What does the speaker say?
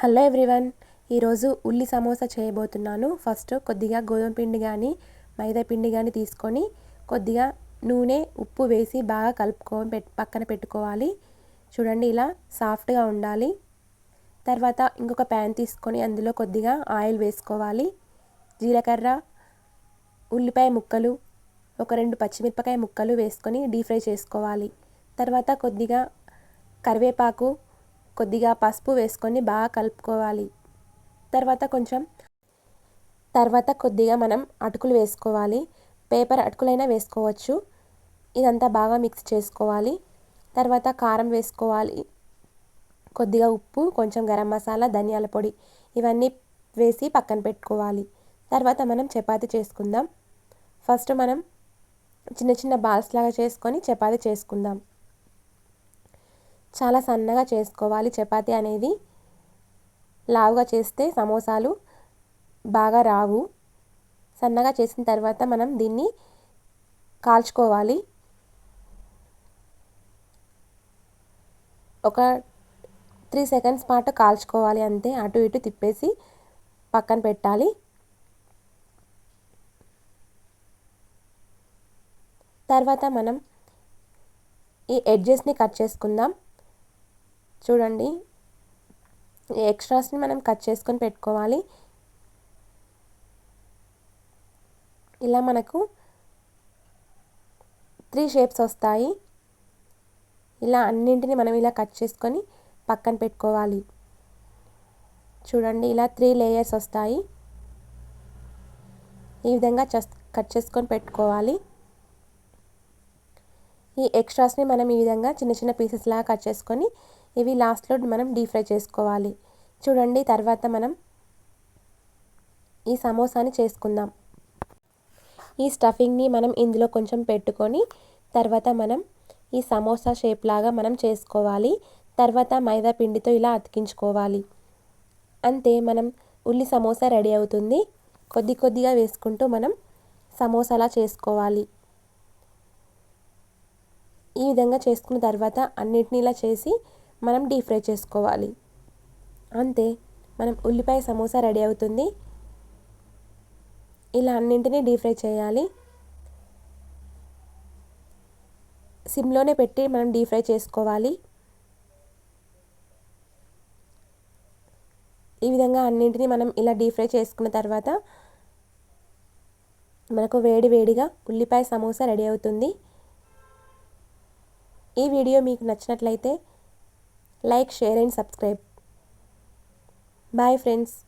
Hello everyone ఈరోజు ఉల్లి సమోసా చేయబోతున్నాను. ఫస్ట్ కొద్దిగా గోధుమ పిండి కానీ మైదా పిండి కానీ తీసుకొని కొద్దిగా నూనె ఉప్పు వేసి బాగా కలుపుకో పక్కన పెట్టుకోవాలి. చూడండి ఇలా సాఫ్ట్గా ఉండాలి. తర్వాత ఇంకొక ప్యాన్ తీసుకొని అందులో కొద్దిగా ఆయిల్ వేసుకోవాలి. జీలకర్ర ఉల్లిపాయ ముక్కలు ఒక రెండు పచ్చిమిరపకాయ ముక్కలు వేసుకొని డీప్ ఫ్రై చేసుకోవాలి. తర్వాత కొద్దిగా కరివేపాకు కొద్దిగా పసుపు వేసుకొని బాగా కలుపుకోవాలి. తర్వాత కొంచెం తర్వాత కొద్దిగా మనం అటుకులు వేసుకోవాలి. పేపర్ అటుకులైనా వేసుకోవచ్చు. ఇదంతా బాగా మిక్స్ చేసుకోవాలి. తర్వాత కారం వేసుకోవాలి. కొద్దిగా ఉప్పు కొంచెం గరం మసాలా ధనియాల పొడి ఇవన్నీ వేసి పక్కన పెట్టుకోవాలి. తర్వాత మనం చపాతి చేసుకుందాం. ఫస్ట్ మనం చిన్న చిన్న బాల్స్ లాగా చేసుకొని చపాతి చేసుకుందాం. చాలా సన్నగా చేసుకోవాలి. చపాతి అనేది లావుగా చేస్తే సమోసాలు బాగా రావు. సన్నగా చేసిన తర్వాత మనం దీన్ని కాల్చుకోవాలి. ఒక త్రీ సెకండ్స్ పాటు కాల్చుకోవాలి అంతే. అటు ఇటు తిప్పేసి పక్కన పెట్టాలి. తర్వాత మనం ఈ ఎడ్జెస్ని కట్ చేసుకుందాం. చూడండి. ఈ ఎక్స్ట్రాస్ని మనం కట్ చేసుకొని పెట్టుకోవాలి. ఇలా మనకు త్రీ షేప్స్ వస్తాయి. ఇలా అన్నింటిని మనం ఇలా కట్ చేసుకొని పక్కన పెట్టుకోవాలి. చూడండి ఇలా త్రీ లేయర్స్ వస్తాయి. ఈ విధంగా కట్ చేసుకొని పెట్టుకోవాలి. ఈ ఎక్స్ట్రాస్ని మనం ఈ విధంగా చిన్న చిన్న పీసెస్ లాగా కట్ చేసుకొని ఇవి లాస్ట్లో మనం డీప్ ఫ్రై చేసుకోవాలి. చూడండి తర్వాత మనం ఈ సమోసాని చేసుకుందాం. ఈ స్టఫింగ్ని మనం ఇందులో కొంచెం పెట్టుకొని తర్వాత మనం ఈ సమోసా షేప్ లాగా మనం చేసుకోవాలి. తర్వాత మైదా పిండితో ఇలా అతికించుకోవాలి. అంతే మనం ఉల్లి సమోసా రెడీ అవుతుంది. కొద్ది కొద్దిగా వేసుకుంటూ మనం సమోసాలా చేసుకోవాలి. ఈ విధంగా చేసుకున్న తర్వాత అన్నిటిని ఇలా చేసి మనం డీప్ ఫ్రై చేసుకోవాలి. అంతే మనం ఉల్లిపాయ సమోసా రెడీ అవుతుంది. ఇలా అన్నింటినీ డీప్ ఫ్రై చేయాలి. సిమ్లోనే పెట్టి మనం డీప్ ఫ్రై చేసుకోవాలి. ఈ విధంగా అన్నింటినీ మనం ఇలా డీప్ ఫ్రై చేసుకున్న తర్వాత మనకు వేడి వేడిగా ఉల్లిపాయ సమోసా రెడీ అవుతుంది. ఈ వీడియో మీకు నచ్చినట్లయితే like share and subscribe. Bye friends.